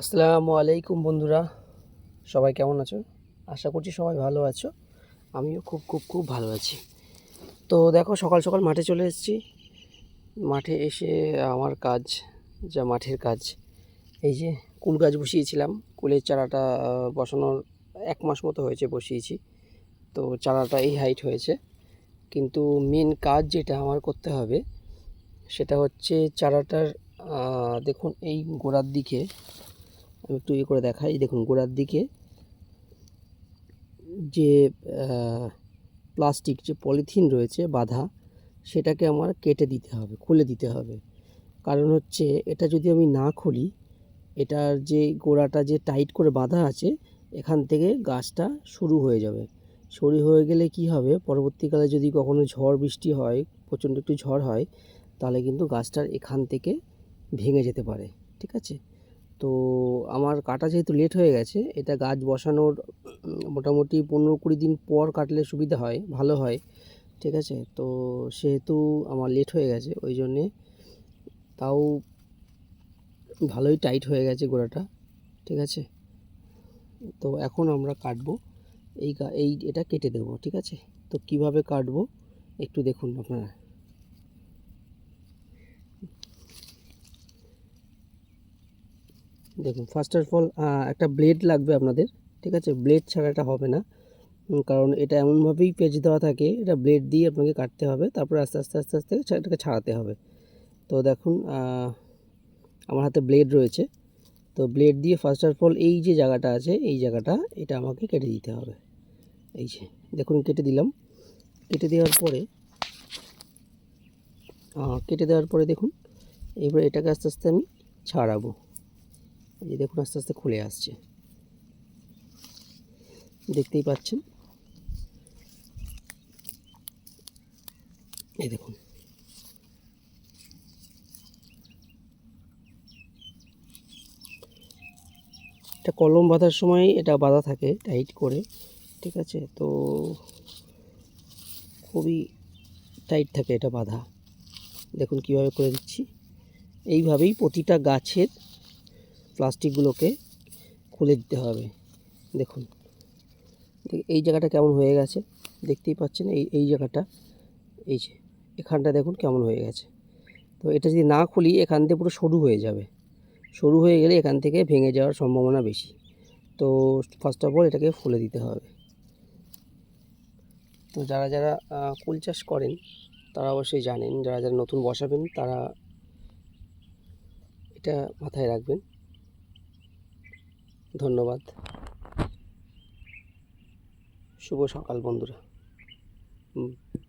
আসসালামু আলাইকুম বন্ধুরা। সবাই কেমন আছো? আশা করছি সবাই ভালো আছো। আমিও খুব খুব খুব ভালো আছি। তো দেখো, সকাল সকাল মাঠে চলে এসেছি। মাঠে এসে আমার কাজ, যা মাঠের কাজ, এই যে কুল গাছ বসিয়েছিলাম। কুলের চারাটা বসানোর এক মাস মতো হয়েছে বসিয়েছি। তো চারাটা এই হাইট হয়েছে। কিন্তু মেন কাজ যেটা আমার করতে হবে, সেটা হচ্ছে চারাটার দেখুন এই গোড়ার দিকে আমি একটু ইয়ে করে দেখাই। দেখুন, গোড়ার দিকে যে প্লাস্টিক যে পলিথিন রয়েছে বাঁধা, সেটাকে আমার কেটে দিতে হবে, খুলে দিতে হবে। কারণ হচ্ছে, এটা যদি আমি না খুলি, এটার যে গোড়াটা যে টাইট করে বাঁধা আছে, এখান থেকে গাছটা শুরু হয়ে যাবে। শুরু হয়ে গেলে কি হবে? পরবর্তীকালে যদি কখনো ঝড় বৃষ্টি হয়, প্রচণ্ড একটু ঝড় হয়, তাহলে কিন্তু গাছটার এখান থেকে ভেঙে যেতে পারে, ঠিক আছে? তো আমার কাটা যেহেতু লেট হয়ে গেছে, এটা গাছ বসানোর মোটামুটি পনেরো কুড়ি দিন পর কাটলে সুবিধা হয়, ভালো হয়, ঠিক আছে? তো সেহেতু আমার লেট হয়ে গেছে, ওই জন্যে তাও ভালোই টাইট হয়ে গেছে গোড়াটা, ঠিক আছে? তো এখন আমরা কাটবো, এই এই, এটা কেটে দেবো, ঠিক আছে? তো কীভাবে কাটবো, একটু দেখুন আপনারা। দেখুন ফার্স্ট অফ অল একটা ব্লেড লাগবে আপনাদের, ঠিক আছে? ব্লেড ছাড়া এটা হবে না। কারণ এটা এমনভাবেই পেজ দেওয়া থাকে, এটা ব্লেড দিয়ে আপনাকে কাটতে হবে, তারপরে আস্তে আস্তে আস্তে আস্তে এটাকে ছাড়াতে হবে। তো দেখুন আমার হাতে ব্লেড রয়েছে। তো ব্লেড দিয়ে ফার্স্ট অফ অল এই যে জায়গাটা আছে, এই জায়গাটা, এটা আমাকে কেটে দিতে হবে। এই যে, দেখুন, কেটে দিলাম। কেটে দেওয়ার পরে কেটে দেওয়ার পরে দেখুন, এবার এটাকে আস্তে আস্তে আমি ছাড়াবো। এই যে দেখুন আস্তে আস্তে খুলে আসছে। দেখতেই পাচ্ছেন? এই দেখুন। এটা কলম বাঁধার সময় এটা বাঁধা থাকে, টাইট করে, ঠিক আছে? তো খুবই টাইট থাকে এটা বাঁধা। দেখুন কীভাবে করে দিচ্ছি। এইভাবেই প্রতিটা গাছের প্লাস্টিকগুলোকে খুলে দিতে হবে। দেখুন, দেখ- এই জায়গাটা কেমন হয়ে গেছে? দেখতেই পাচ্ছেন, এই এই জায়গাটা, এই যে, এখানটা দেখুন কেমন হয়ে গেছে। তো এটা যদি না খুলি, এখান থেকে পুরো সরু হয়ে যাবে। সরু হয়ে গেলে এখান থেকে ভেঙে যাওয়ার সম্ভাবনা বেশি। তো ফার্স্ট অফ অল এটাকে খুলে দিতে হবে। তো যারা যারা কুল চাষ করেন, তারা অবশ্যই জানেন। যারা যারা নতুন বসাবেন, তারা এটা মাথায় রাখবেন। ধন্যবাদ। শুভ সকাল বন্ধুরা।